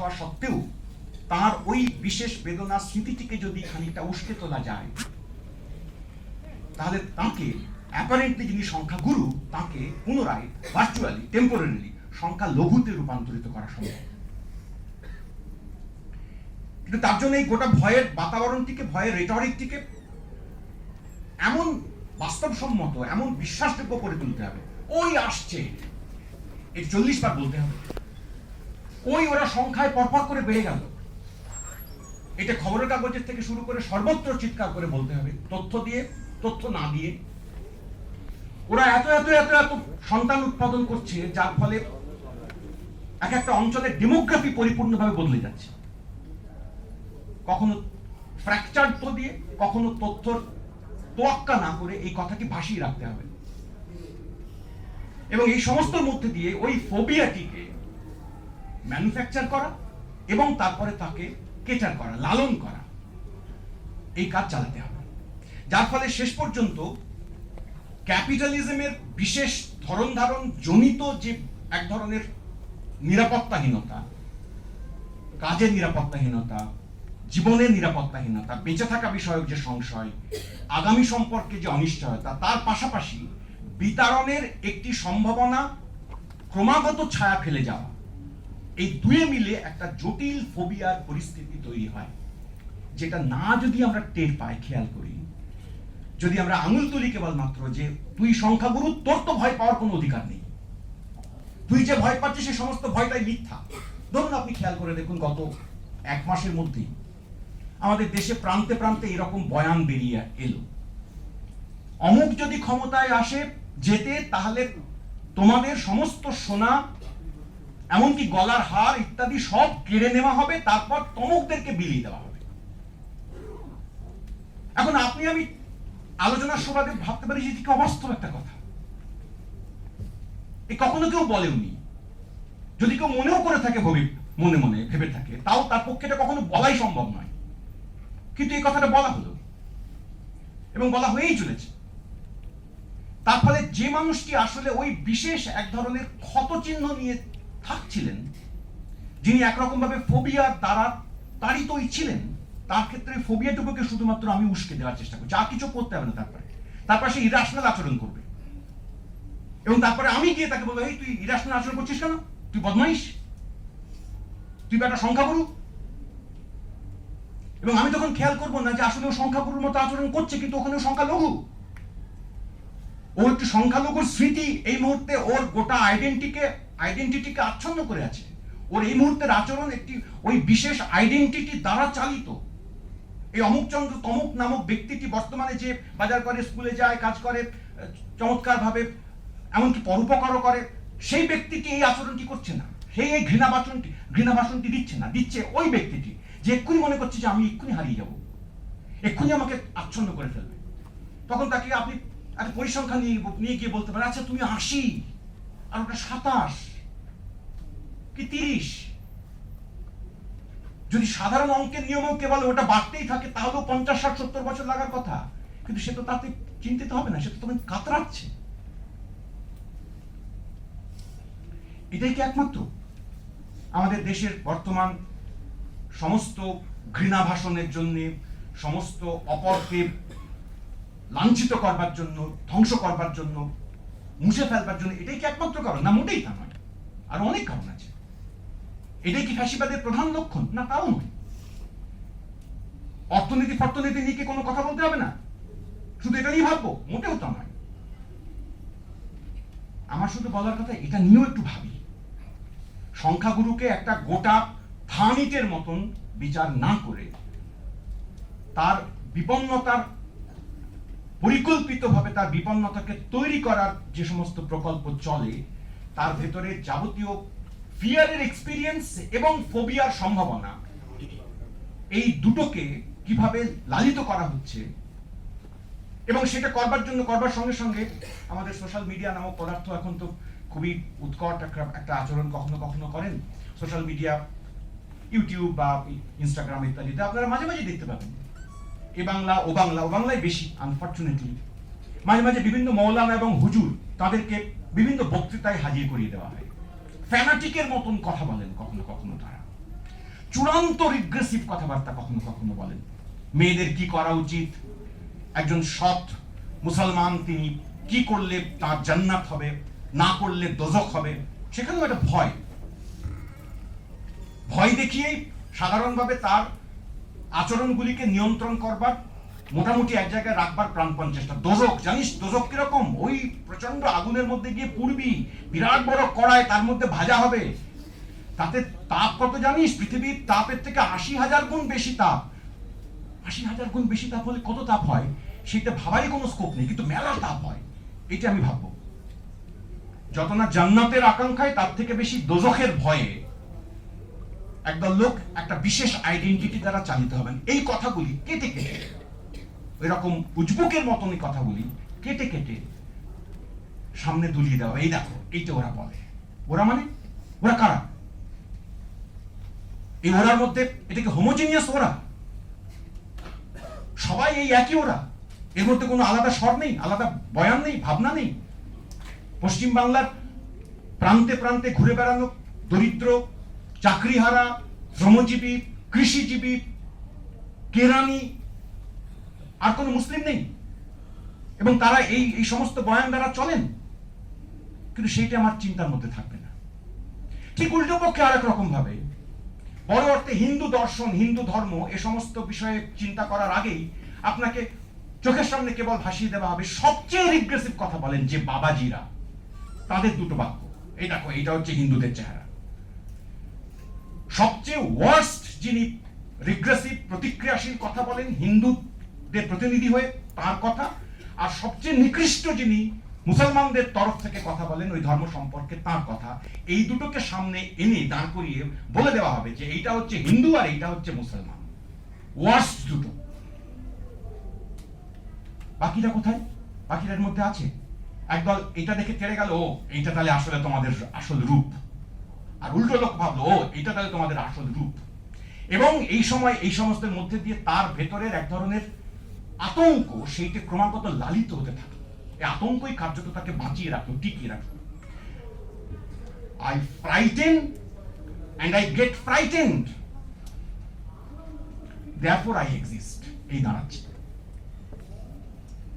হওয়া সত্ত্বেও তার ওই বিশেষ বেদনা স্মৃতিটিকে যদি খানিকটা উস্কে তোলা যায়, তাহলে তাকে অ্যাপারেন্টলি যিনি সংখ্যাগুরু, তাকে পুনরায় ভার্চুয়ালি টেম্পোরারিলি সংখ্যা লঘুতে রূপান্তরিত করা সম্ভব। কিন্তু তার জন্য এই গোটা ভয়ের বাতাবরণটিকে, ভয়ের রেটরিকটিকে এমন বাস্তবসম্মত, এমন বিশ্বাসযোগ্য করে তুলতে হবে। ওই আসছে। এই চল্লিশ বার বলতে হবে। ওই ওরা সংখ্যায় পরপর করে বেড়ে গেল। এটা খবরের কাগজের থেকে শুরু করে সর্বত্র চিৎকার করে বলতে হবে, তথ্য দিয়ে, তথ্য না দিয়ে। ওরা এত এত এত এত সন্তান উৎপাদন করছে, যার ফলে এক একটা অঞ্চলের ডেমোগ্রাফি পরিপূর্ণভাবে বদলে যাচ্ছে। কখনো ফ্র্যাকচার তো দিয়ে, কখনো তথ্যর তোয়াক্কা না করে এই কথাকে ভাসিয়ে রাখতে হবে। এবং এই সমস্ত মধ্যে দিয়ে ওই ফোবিয়াটিকে ম্যানুফ্যাকচার করা এবং তারপরে তাকে কেটার করা, লালন করা। এই কাজ চালাতে হবে। যার ফলে শেষ পর্যন্ত ক্যাপিটালিজমের বিশেষ ধরন ধারণ জনিত যে এক ধরনের নিরাপত্তাহীনতা, কাজের নিরাপত্তাহীনতা, জীবনের নিরাপত্তাহীনতা, বেঁচে থাকা বিষয়ক যে সংশয়, আগামী সম্পর্কে যে অনিশ্চয়তা, তার পাশাপাশি বিতারণের একটি সম্ভাবনা ক্রমাগত ছায়া ফেলে যাওয়া। এই দুয়ে মিলে একটা জটিল ফোবিয়ার পরিস্থিতি তৈরি হয়, যেটা না যদি আমরা টের পাই, খেয়াল করি। যদি আমরা আঙুল তুলি কেবলমাত্র যে তুই সংখ্যাগুরু তোর তো ভয় পাওয়ার কোনো অধিকার নেই। তুই যে ভয় পাচ্ছিস সে সমস্ত ভয়টাই মিথ্যা। ধরুন আপনি খেয়াল করে দেখুন, গত এক মাসের মধ্যেই আমাদের দেশে প্রান্তে প্রান্তে এরকম বয়ান বেরিয়ে এলো। অমুক যদি ক্ষমতায় আসে যেতে, তাহলে তোমাদের সমস্ত সোনা এমনকি গলার হার ইত্যাদি সব কেড়ে নেওয়া হবে, তারপর তমুকদেরকে বিলিয়ে দেওয়া হবে। এখন আপনি, আমি আলোচনার সুবাদে ভাবতে পারি যে এটি অবাস্তব একটা কথা। এ কখনো কেউ বলেওনি। যদি কেউ মনেও করে থাকে ভবি মনে মনে, ভেবে থাকে, তাও তার পক্ষে এটা কখনো বলাই সম্ভব নয়। কিন্তু এই কথাটা বলা হলো, এবং বলা হয়েই চলেছে। তার ফলে যে মানুষটি আসলে ওই বিশেষ এক ধরনের ক্ষত চিহ্ন নিয়ে থাকছিলেন, যিনি একরকম ভাবে ফোবিয়ার দ্বারা তাড়িতই ছিলেন, তার ক্ষেত্রে ফোবিয়াটুকুকে শুধুমাত্র আমি উস্কে দেওয়ার চেষ্টা করছি যা কিছু করতে হবে না তারপরে। তারপরে সে ইরাশনাল আচরণ করবে। এবং তারপরে আমি গিয়ে তাকে বলব, এই তুই ইরাশনাল আচরণ করছিস কেন? তুই বদমাইশ? তুই একটা সংখ্যাগুরু? এবং আমি তখন খেয়াল করব না যে আসলে ও সংখ্যাগুরুর মতো আচরণ করছে, কিন্তু ওখানে সংখ্যালঘু। ও একটি সংখ্যালঘুর স্মৃতি এই মুহূর্তে ওর গোটা আইডেন্টিকে আইডেন্টিটিকে আচ্ছন্ন করে আছে। ওর এই মুহূর্তের আচরণ একটি ওই বিশেষ আইডেন্টিটি দ্বারা চালিত। এই অমুকচন্দ্র তমুক নামক ব্যক্তিটি বর্তমানে যে বাজার করে, স্কুলে যায়, কাজ করে চমৎকার ভাবে এমনকি পরোপকারও করে, সেই ব্যক্তিটি এই আচরণটি করছে না? সেই এই ঘৃণা ভাষণটি ঘৃণা ভাষণটি দিচ্ছে না, দিচ্ছে ওই ব্যক্তিটি যে এক্ষুনি মনে করছে যে আমি এক্ষুনি হারিয়ে যাব। এক্ষুনি আমাকে আচ্ছন্ন করে ফেলবে। তখন তাকে আপনি একটা পরিসংখ্যান নিয়ে নিয়ে গিয়ে বলতে পারেন আচ্ছা তুমি আশি, আর ওটা সাতাশ। কি তিরিশ? যদি সাধারণ অঙ্কের নিয়মেও কেবল ওটা বাড়তেই থাকে, তাহলেও পঞ্চাশ, ষাট, সত্তর বছর লাগার কথা। কিন্তু সে তো তাতে চিন্তিত হবে না, সে তো তখন কাতরাচ্ছে। এটাই কি একমাত্র? আমাদের দেশের বর্তমান সমস্ত ঘৃণা ভাষণের জন্য, সমস্ত অপরকে লাঞ্ছিত করবার জন্য, ধ্বংস করবার জন্য, মুছে ফেলবার জন্য, এটাই কি একমাত্র কারণ? না, মোটেই তা নয়। আর অনেক কারণ আছে। এটাই কি ফ্যাসিবাদের প্রধান লক্ষণ না তাও নয় অর্থনীতি, ফর্থনীতি নিয়ে কোনো কথা বলতে হবে না? শুধু এটা নিয়ে ভাববো মোটেও তা নয়। আমার শুধু বলার কথা, এটা নিয়েও একটু ভাবি। সংখ্যাগুরুকে একটা গোটা থানিটের মতন বিচার না করে তার বিপন্নতার, পরিকল্পিতভাবে তার বিপন্নতাকে তৈরি করার যে সমস্ত প্রকল্প চলে, তার ভেতরে যাবতীয় ফিয়ারের এক্সপিরিয়েন্স এবং ফোবিয়ার সম্ভাবনা, এই দুটোকে কীভাবে লালিত করা হচ্ছে এবং সেটা করবার জন্য, করবার সঙ্গে সঙ্গে আমাদের সোশ্যাল মিডিয়া নামক পদার্থ এখন তো খুবই উৎকট একটা আচরণ কখনো কখনো করেন। সোশ্যাল মিডিয়া ইউটিউব বা ইনস্টাগ্রাম ইত্যাদিতে আপনারা মাঝে মাঝে দেখতে পাবেন। এ বাংলা, ও বাংলা, ও বাংলায় বেশি আনফর্চুনেটলি মাঝে মাঝে বিভিন্ন মৌলানা এবং হুজুর তাদেরকে বিভিন্ন বক্তৃতায় হাজির করিয়ে দেওয়া হয়। ফ্যানাটিকের মতন কথা বলেন, কখনো কখনো তারা। চূড়ান্ত রিগ্রেসিভ কথাবার্তা কখনো কখনো বলেন। মেয়েদের কি করা উচিত? একজন সৎ মুসলমান, তিনি কি করলে তার জান্নাত হবে? না করলে দোজক হবে? সেখানেও একটা ভয়। ভয় দেখিয়েই সাধারণভাবে তার আচরণগুলিকে নিয়ন্ত্রণ করবার মোটামুটি এক জায়গায় রাখবার প্রাণপণ চেষ্টা। দোজক, জানিস? দোজক কীরকম? ওই প্রচণ্ড আগুনের মধ্যে গিয়ে পুড়বি। বিরাট বড় কড়ায় তার মধ্যে ভাজা হবে। তাতে তাপ কত জানিস? পৃথিবীর তাপের থেকে আশি হাজার গুণ বেশি তাপ। আশি হাজার গুণ বেশি তাপ হলে কত তাপ হয়? সেটা ভাবারই কোনো স্কোপ নেই, কিন্তু মেলা তাপ হয়। এটা আমি ভাববো। যত না জান্নাতের আকাঙ্ক্ষায়, তার থেকে বেশি দোজখের ভয়ে একদল লোক একটা বিশেষ আইডেন্টিটি দ্বারা চালিত হবেন। এই কথাগুলি কেটে কেটে। এরকম উজবুকের মতনই কথাগুলি কেটে কেটে সামনে দুলিয়ে দেওয়া। এই দেখো, এইটা ওরা বলে। ওরা মানে? ওরা কারা? এই ওরার মধ্যে এটা কি হোমোজিনিয়াস ওরা? সবাই এই একই ওরা? এর মধ্যে কোনো আলাদা স্বর নেই, আলাদা বয়ান নেই, ভাবনা নেই? পশ্চিম বাংলার প্রান্তে প্রান্তে ঘুরে বেড়ানো দরিদ্র, চাকরিহারা, শ্রমজীবী, কৃষিজীবী, কেরানি আর কোনো মুসলিম নেই। এবং তারা এই এই সমস্ত বয়ান দ্বারা চলেন। কিন্তু সেইটা আমার চিন্তার মধ্যে থাকবে না। ঠিক উল্টো পক্ষে আর এক রকম ভাবে, বড় অর্থে হিন্দু দর্শন, হিন্দু ধর্ম, এ সমস্ত বিষয়ে চিন্তা করার আগেই আপনাকে চোখের সামনে কেবল ভাসিয়ে দেওয়া হবে, সবচেয়ে রিগ্রেসিভ কথা বলেন যে বাবাজিরা, তাদের দুটো বাক্য। এই দেখো, এইটা হচ্ছে হিন্দুদের চেহারা। সবচেয়ে ওয়ার্স্ট যিনি রিগ্রেসিভ প্রতিক্রিয়াশীল কথা বলেন হিন্দুদের প্রতিনিধি হয়ে তার কথা, আর সবচেয়ে নিকৃষ্ট যিনি মুসলমানদের তরফ থেকে কথা বলেন, ওই ধর্ম সম্পর্কে তার কথা, এই দুটোকে সামনে এনে দাঁড় করিয়ে বলে দেওয়া হবে যে এইটা হচ্ছে হিন্দু আর এইটা হচ্ছে মুসলমান। ওয়ার্স্ট দুটো। বাকিটা কোথায়? বাকিটার মধ্যে আছে? একদল এটা দেখে তেড়ে গেল, ও, এইটা তাহলে আসলে তোমাদের আসল রূপ। আর উল্টো লোক ভাবলো, ও, এইটা তাহলে তোমাদের আসল রূপ। এবং এই সময়, এই সমস্তের মধ্যে দিয়ে তার ভেতরের এক ধরনের আতঙ্ক, সেইটা ক্রমাগত লালিত হতে থাকে। এই আতঙ্কই কার্যত তাকে বাঁচিয়ে রাখল টিকিয়ে রাখল I frighten and I get frightened therefore I exist এই দাঁড়াচ্ছে।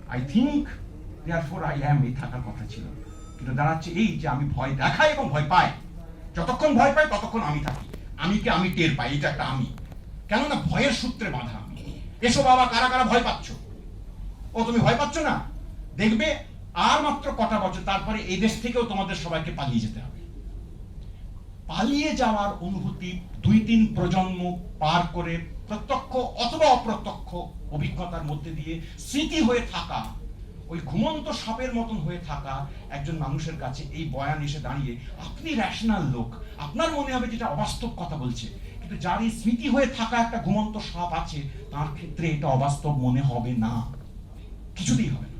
I think therefore I am এই থাকার কথা ছিল। কিন্তু দাঁড়াচ্ছে এই যে আমি ভয় দেখাই এবং ভয় পাই। যতক্ষণ ভয় পাই, ততক্ষণ আমি থাকি। আমিকে আমি টের পাই। এটা একটা আমি। কেননা ভয়ের সূত্রে বাঁধা। আমি এসো বাবা, কারা কারা ভয় পাচ্ছ? ও, তুমি ভয় পাচ্ছ না? দেখবে আর মাত্র কটা বছর, তারপরে এই দেশ থেকেও তোমাদের সবাইকে পালিয়ে যেতে হবে। পালিয়ে যাওয়ার অনুভূতি দুই তিন প্রজন্ম পার করে প্রত্যক্ষ অথবা অপ্রত্যক্ষ অভিজ্ঞতার মধ্যে দিয়ে স্মৃতি হয়ে থাকা, ওই ঘুমন্ত সাপের মতন হয়ে থাকা একজন মানুষের কাছে এই বয়ান এসে দাঁড়িয়ে, আপনি র্যাশনাল লোক। আপনার মনে হবে যেটা অবাস্তব কথা বলছে। কিন্তু যার এই স্মৃতি হয়ে থাকা একটা ঘুমন্ত সাপ আছে, তার ক্ষেত্রে এটা অবাস্তব মনে হবে না। কিছুতেই হবে না।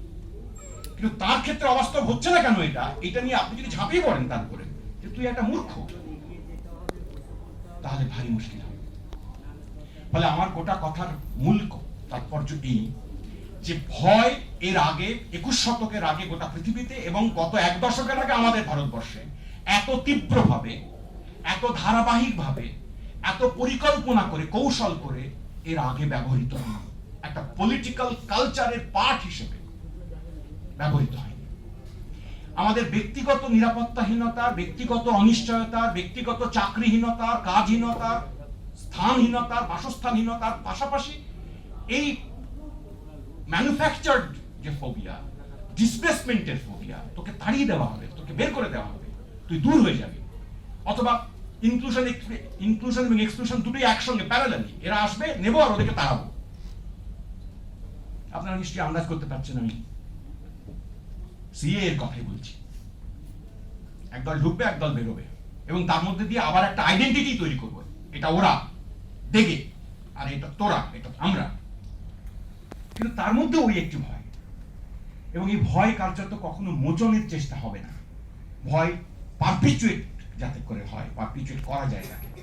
কিন্তু তার ক্ষেত্রে অবাস্তব হচ্ছে না কেন এটা? এটা নিয়ে আপনি যদি ঝাঁপিয়ে পড়েন তার উপরে যে তুই একটা মূর্খ, তাহলে ভারী মুশকিল হবে। ফলে আমার গোটা কথার মূল তাৎপর্য এই, যে ভয় এর আগে, একুশ শতকের আগে গোটা পৃথিবীতে এবং গত এক দশকের আগে আমাদের ভারতবর্ষে এত তীব্রভাবে, এত ধারাবাহিকভাবে এত পরিকল্পনা করে, কৌশল করে এর আগে ব্যবহৃত হয়নি। একটা পলিটিক্যাল কালচারের পার্ট হিসেবে ব্যবহৃত হয়নি। আমাদের ব্যক্তিগত নিরাপত্তাহীনতা, ব্যক্তিগত অনিশ্চয়তার ব্যক্তিগত চাকরিহীনতার কাজহীনতার স্থানহীনতার বাসস্থানহীনতার পাশাপাশি এই ম্যানুফ্যাকচার্ড যে ফোবিয়া ডিসপ্লেসমেন্টের ফোবিয়া তোকে তাড়িয়ে দেওয়া হবে, তোকে বের করে দেওয়া হবে, তুই দূর হয়ে যাবি। অথবা ইনক্লুশন ইনক্লুশন এবং এক্সক্লুশন দুটোই একসঙ্গে প্যারালালি এরা আসবে, নেব আর ওদেরকে তাড়াবো। আপনারা নিশ্চয়ই আন্দাজ করতে পারছেন আমি সিএ এর কথাই বলছি। একদল ঢুকবে, একদল বেরোবে। এবং তার মধ্যে দিয়ে আবার একটা আইডেন্টিটি তৈরি করব। এটা ওরা দেখে, আর এটা তোরা, এটা আমরা। কিন্তু তার মধ্যে ওই একটি ভয়। এবং এই ভয় কার্যত কখনো মোচনের চেষ্টা হবে না। ভয় পারপিচুয়েট যাতে করে হয় পারপিচুয়েট করা যায় তাকে।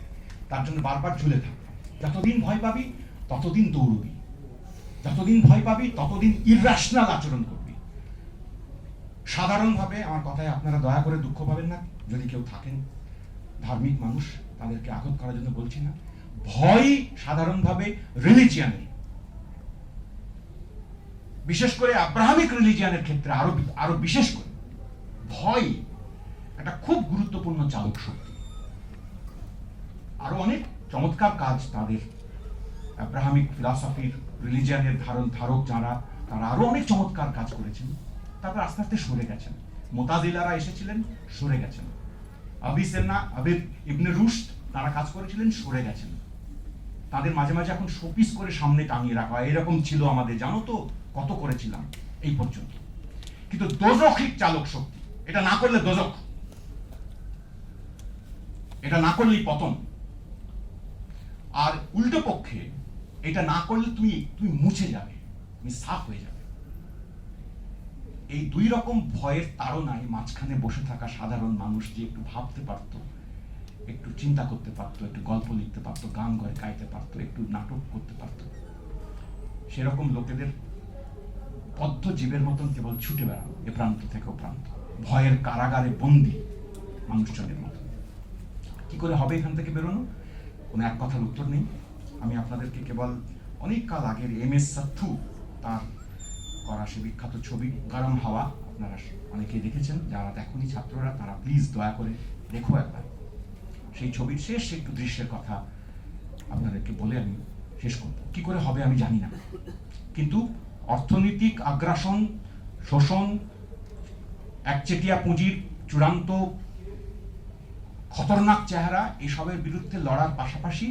তার জন্য বারবার ঝুলে থাকবে যতদিন ভয় পাবি, ততদিন দৌড়বি। যতদিন ভয় পাবি, ততদিন ইরাশনাল আচরণ করবি। সাধারণভাবে আমার কথায় আপনারা দয়া করে দুঃখ পাবেন না। যদি কেউ থাকেন, ধার্মিক মানুষ, তাদেরকে আঘাত করার জন্য বলছি না। ভয় সাধারণভাবে রিলিজিয়ানের বিশেষ করে আব্রাহামিক রিলিজিয়ানের ক্ষেত্রে আরও আরও বিশেষ করে। ভয় একটা খুব গুরুত্বপূর্ণ চালক শক্তি আরও অনেক চমৎকার কাজ তাদের আব্রাহামিক ফিলসফির, রিলিজিয়ানের ধারণ ধারক যারা, তারা আরও অনেক চমৎকার কাজ করেছেন। তারপর আস্তে আস্তে সরে গেছেন। মোতাজিলারা এসেছিলেন, সরে গেছেন। আবিসেনা আবির ইবনে রুশদ, তারা কাজ করেছিলেন, সরে গেছেন। তাদের মাঝে মাঝে এখন শোপিস করে সামনে টাঙিয়ে রাখা হয় এরকম ছিল আমাদের। জানো তো কত করেছিলাম এই পর্যন্ত। কিন্তু দোজখিক চালক শক্তি। এটা না করলে দোজক এটা না করলেই পতন। আর উল্টো পক্ষে এটা না করলে তুমি তুমি মুছে যাবে, তুমি সাফ হয়ে যাবে। এই দুই রকম ভয়ের তাড়নায় মাঝখানে বসে থাকা সাধারণ মানুষ যে একটু ভাবতে পারতো, একটু চিন্তা করতে পারতো, একটু গল্প লিখতে পারতো, গান গয়ে গাইতে পারতো, একটু নাটক করতে পারতো, সেরকম লোকেদের বদ্ধ জীবের মতন কেবল ছুটে বেড়ানো, এ প্রান্ত থেকে প্রান্ত। ভয়ের কারাগারে বন্দি মানুষজনের মতো। কি করে হবে এখান থেকে বেরোনো? কোনো এক কথার উত্তর নেই। আমি আপনাদেরকে কেবল অনেক কাল আগের এম এস সাথু তার করা সে বিখ্যাত ছবি, গরম হাওয়া, আপনারা অনেকেই দেখেছেন, যারা দেখনি ছাত্ররা, তারা প্লিজ দয়া করে দেখো একবার। সেই ছবির শেষ একটু দৃশ্যের কথা আপনাদেরকে বলে আমি শেষ করব। কি করে হবে আমি জানি না। কিন্তু অর্থনৈতিক আগ্রাসন, শোষণ, একচেটিয়া পুঁজির চূড়ান্ত খতরনাক চেহারা এসবের বিরুদ্ধে লড়ার পাশাপাশি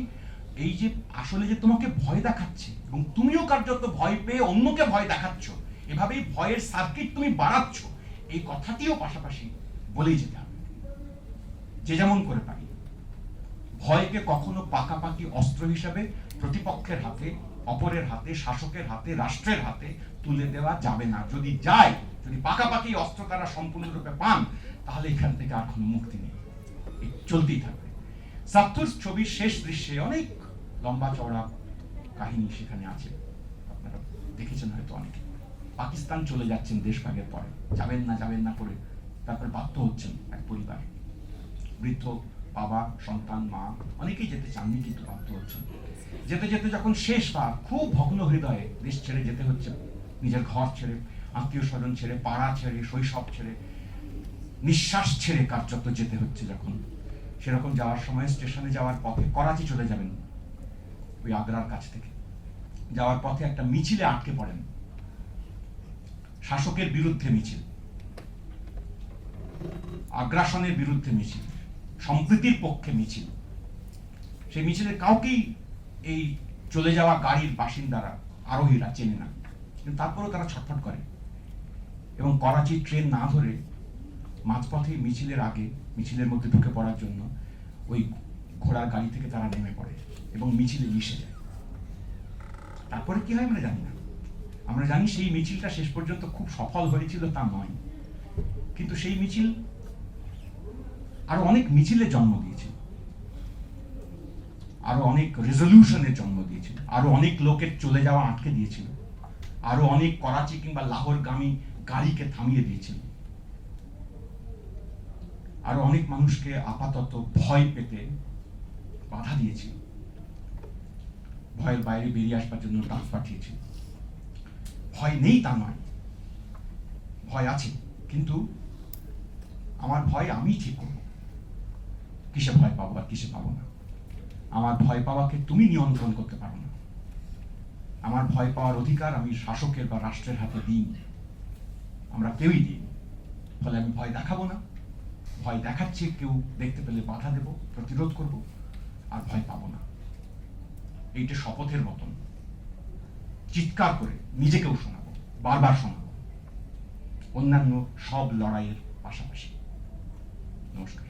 এই যে আসলে যে তোমাকে ভয় দেখাচ্ছে এবং তুমিও কার্যত ভয় পেয়ে অন্যকে ভয় দেখাচ্ছ, এভাবেই ভয়ের সার্কিট তুমি বাড়াচ্ছ, এই কথাটিও পাশাপাশি বলেই যেতে হবে। যে যেমন করে পারি। ভয়কে কখনো পাকাপাকি অস্ত্র হিসেবে প্রতিপক্ষের হাতে, অপরের হাতে, শাসকের হাতে, রাষ্ট্রের হাতে তুলে দেওয়া যাবে না। যদি যায়, যদি পাকাপাকি অস্ত্র তারা সম্পূর্ণরূপে পান, তাহলে এখান থেকে আর কোনো মুক্তি নেই। চলতেই থাকবে। সাত্তুর ছবির শেষ দৃশ্যে অনেক লম্বা চওড়া কাহিনী সেখানে আছে। আপনারা দেখেছেন হয়তো অনেকে। পাকিস্তান চলে যাচ্ছেন দেশভাগের পরে। যাবেন না যাবেন না করে তারপরে বাধ্য হচ্ছেন এক পরিবার। বৃদ্ধ, বাবা, সন্তান, মা, অনেকেই যেতে চাননি কিন্তু বাধ্য হচ্ছেন। যেতে যেতে যখন শেষবার খুব ভগ্ন হৃদয়ে দেশ ছেড়ে যেতে হচ্ছে, নিজের ঘর ছেড়ে, আত্মীয় স্বজন ছেড়ে, পাড়া ছেড়ে, শৈশব ছেড়ে, নিঃশ্বাস ছেড়ে কার্যত যেতে হচ্ছে যখন সেরকম যাওয়ার সময় স্টেশনে যাওয়ার পথে করাচি চলে যাবেন ওই আগ্রার কাছ থেকে। যাওয়ার পথে একটা মিছিলে আটকে পড়েন। শাসকের বিরুদ্ধে মিছিল। আগ্রাসনের বিরুদ্ধে মিছিল। সম্প্রীতির পক্ষে মিছিল। সেই মিছিলে কাউকেই এই চলে যাওয়া গাড়ির বাসিন্দারা, আরোহীরা চেনে না। কিন্তু তারপরেও তারা ছটফট করে। এবং করাচি ট্রেন না ধরে মাঝপথে মিছিলের আগে, মিছিলের মধ্যে ঢুকে পড়ার জন্য ওই ঘোড়ার গাড়ি থেকে তারা নেমে পড়ে এবং মিছিলে মিশে যায়। তারপরে কি হয় আমরা জানি না। আমরা জানি সেই মিছিলটা শেষ পর্যন্ত খুব সফল হয়েছিল তা নয়। কিন্তু সেই মিছিল আরও অনেক মিছিলের জন্ম দিয়েছে। আরও অনেক রেজলিউশনের জন্ম দিয়েছিল আরও অনেক লোকের চলে যাওয়া আটকে দিয়েছিল। আরও অনেক করাচি কিংবা লাহোরগামী গাড়িকে থামিয়ে দিয়েছিল। আরও অনেক মানুষকে আপাতত ভয় পেতে বাধা দিয়েছিল ভয়ের বাইরে বেরিয়ে আসবার জন্য ডাক পাঠিয়েছিল ভয় নেই তা নয়। ভয় আছে, কিন্তু আমার ভয় আমি ঠিক করব। কিসে ভয় পাবো আর কিসে পাবো না? আমার ভয় পাওয়াকে তুমি নিয়ন্ত্রণ করতে পারো না। আমার ভয় পাওয়ার অধিকার আমি শাসকের বা রাষ্ট্রের হাতে দিই আমরা কেউই দিই ফলে আমি ভয় দেখাবো না। ভয় দেখাচ্ছে কেউ দেখতে পেলে বাধা দেব, প্রতিরোধ করব, আর ভয় পাবো না। এইটা শপথের মতন। চিৎকার করে নিজেকেও শোনাবো, বারবার শোনাবো। অন্যান্য সব লড়াইয়ের পাশাপাশি। নমস্কার।